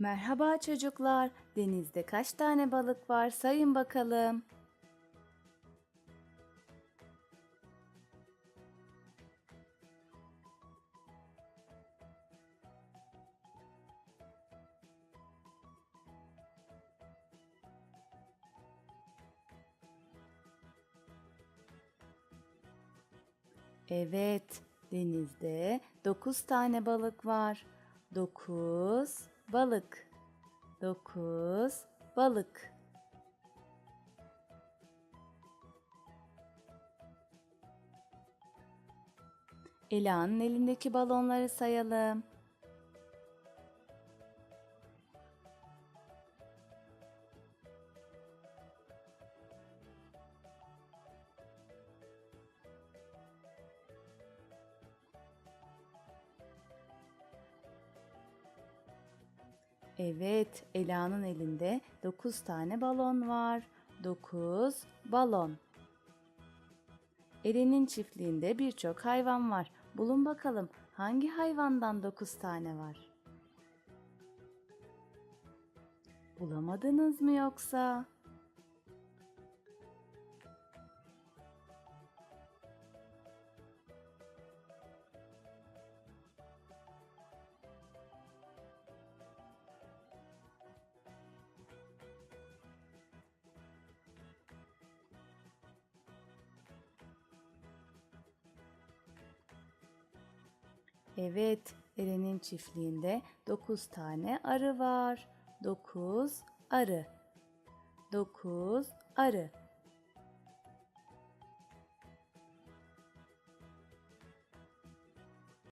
Merhaba çocuklar. Denizde kaç tane balık var? Sayın bakalım. Evet, denizde dokuz tane balık var. Dokuz balık. Dokuz balık. Ela'nın elindeki balonları sayalım. Evet, Ela'nın elinde 9 tane balon var. 9 balon. Eren'in çiftliğinde birçok hayvan var. Bulun bakalım hangi hayvandan 9 tane var? Bulamadınız mı yoksa? Evet, Eren'in çiftliğinde 9 tane arı var. 9 arı. 9 arı.